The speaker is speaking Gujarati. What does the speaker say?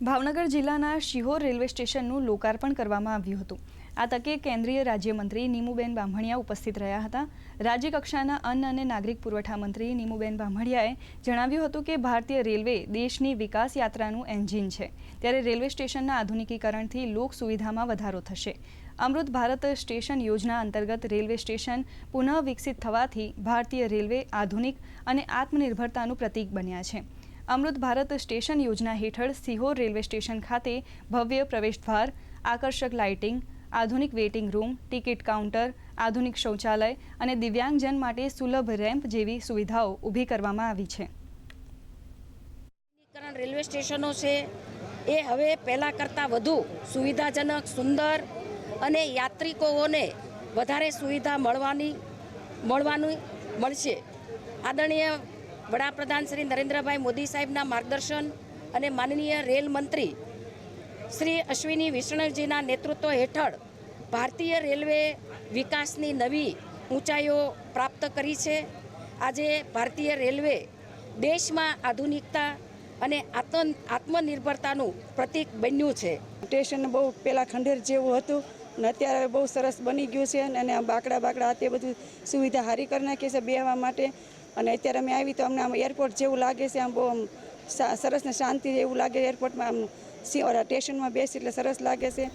ભાવનગર જિલ્લાના શિહોર રેલવે સ્ટેશનનું લોકાર્પણ કરવામાં આવ્યું હતું. આ તકે કેન્દ્રીય રાજ્યમંત્રી નીમુબેન બામણિયા ઉપસ્થિત રહ્યા હતા. રાજ્યકક્ષાના અન્ન અને નાગરિક પુરવઠા મંત્રી નીમુબેન બામણિયાએ જણાવ્યું હતું કે ભારતીય રેલવે દેશની વિકાસ યાત્રાનું એન્જિન છે. ત્યારે રેલવે સ્ટેશનના આધુનિકીકરણથી લોક સુવિધામાં વધારો થશે. અમૃત ભારત સ્ટેશન યોજના અંતર્ગત રેલવે સ્ટેશન પુનઃ વિકસિત થવાથી ભારતીય રેલવે આધુનિક અને આત્મનિર્ભરતાનું પ્રતીક બન્યા છે. અમૃત ભારત સ્ટેશન યોજના હેઠળ સિહોર રેલવે સ્ટેશન ખાતે ભવ્ય પ્રવેશદ્વાર, આકર્ષક લાઇટિંગ, આધુનિક વેઇટિંગ રૂમ, ટિકિટ કાઉન્ટર, આધુનિક શૌચાલય અને દિવ્યાંગજન માટે સુલભ રેમ્પ જેવી સુવિધાઓ ઊભી કરવામાં આવી છે. રેલવે સ્ટેશનો છે, એ હવે પહેલાં કરતાં વધુ સુવિધાજનક, સુંદર અને યાત્રિકોને વધારે સુવિધા મળવાની, મળવાનું, મળશે. આદરણીય વડાપ્રધાન શ્રી નરેન્દ્રભાઈ મોદી સાહેબના માર્ગદર્શન અને માનનીય રેલ મંત્રી શ્રી અશ્વિની વિષ્ણવજીના નેતૃત્વ હેઠળ ભારતીય રેલવે વિકાસની નવી ઊંચાઈઓ પ્રાપ્ત કરી છે. આજે ભારતીય રેલવે દેશમાં આધુનિકતા અને આત્મ આત્મનિર્ભરતાનું પ્રતીક બન્યું છે. સ્ટેશન બહુ પહેલાં ખંડેર જેવું હતું. અને અત્યારે બહુ સરસ બની ગયું છે અને આમ બાકડા બાકડા તે બધું સુવિધા હારી કરી નાખી છે બેહવા માટે. અને અત્યારે અમે આવી તો અમને આમ એરપોર્ટ જેવું લાગે છે, આમ બહુ આમ સરસ ને શાંતિ એવું લાગે એરપોર્ટમાં આમ સ્ટેશનમાં બેસી એટલે સરસ લાગે છે.